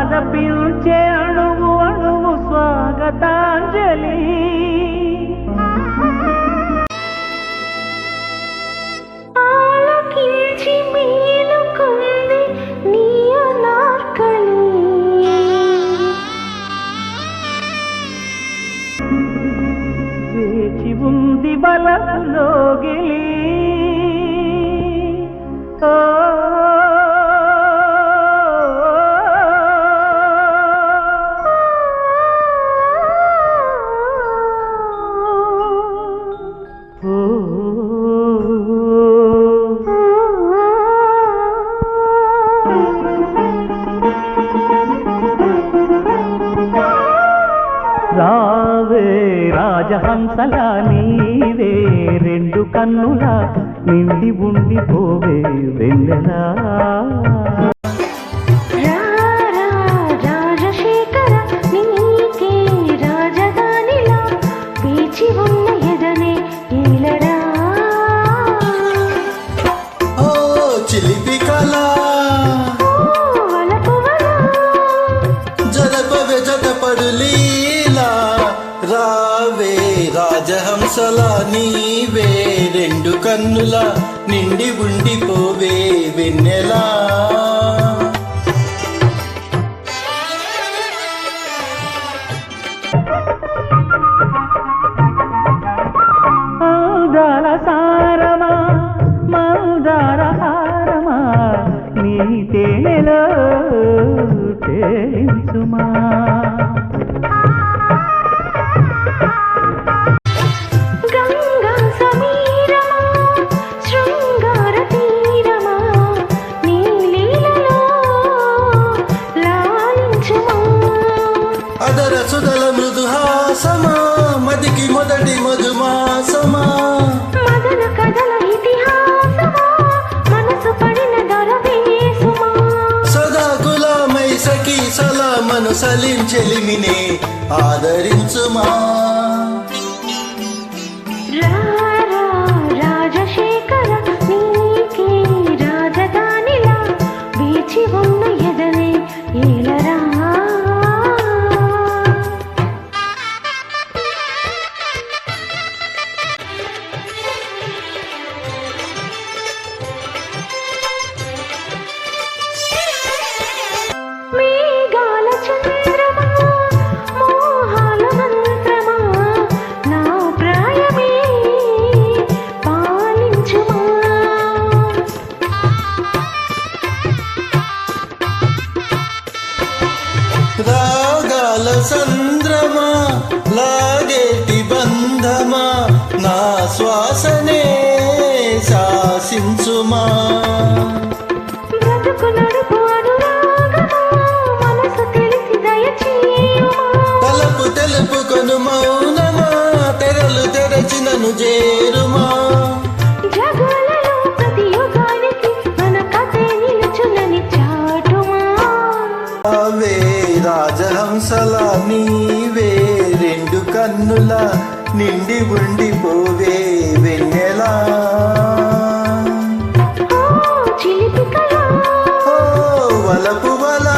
ఆలపించే అణువు అణువు స్వాగతాంజలి. ఉంది బలపులోగిలి ఓ రావే రాజహంసలా నీవే రెండు కన్నుల నిండి ఉండిపోవే వెన్నెలా? రాజహంసల నీవే రెండు కన్నుల నిండి ఉండిపోవే వెన్నెలా. సారమా మౌదార హారమా నీ తేనెలో తేలించుమా. అదర సుదల మృదుహాసమా మదికి మొదటి మధుమాసమా. మదన కథల ఇతిహాసమా మనసు పడిన దొరవేసుమా. సదా కులామై సఖీ సలామను సలించెలిమినే ఆదరించుమా. రాగాల సంద్రమా లాగేటి బంధమా నా శ్వాసనే శాసించుమా. తలపు తెలుపుకొను మౌనమా రాజహంసల నీవే రెండు కన్నుల నిండి ఉండిపోవే వెన్నెలా. వలపు వల.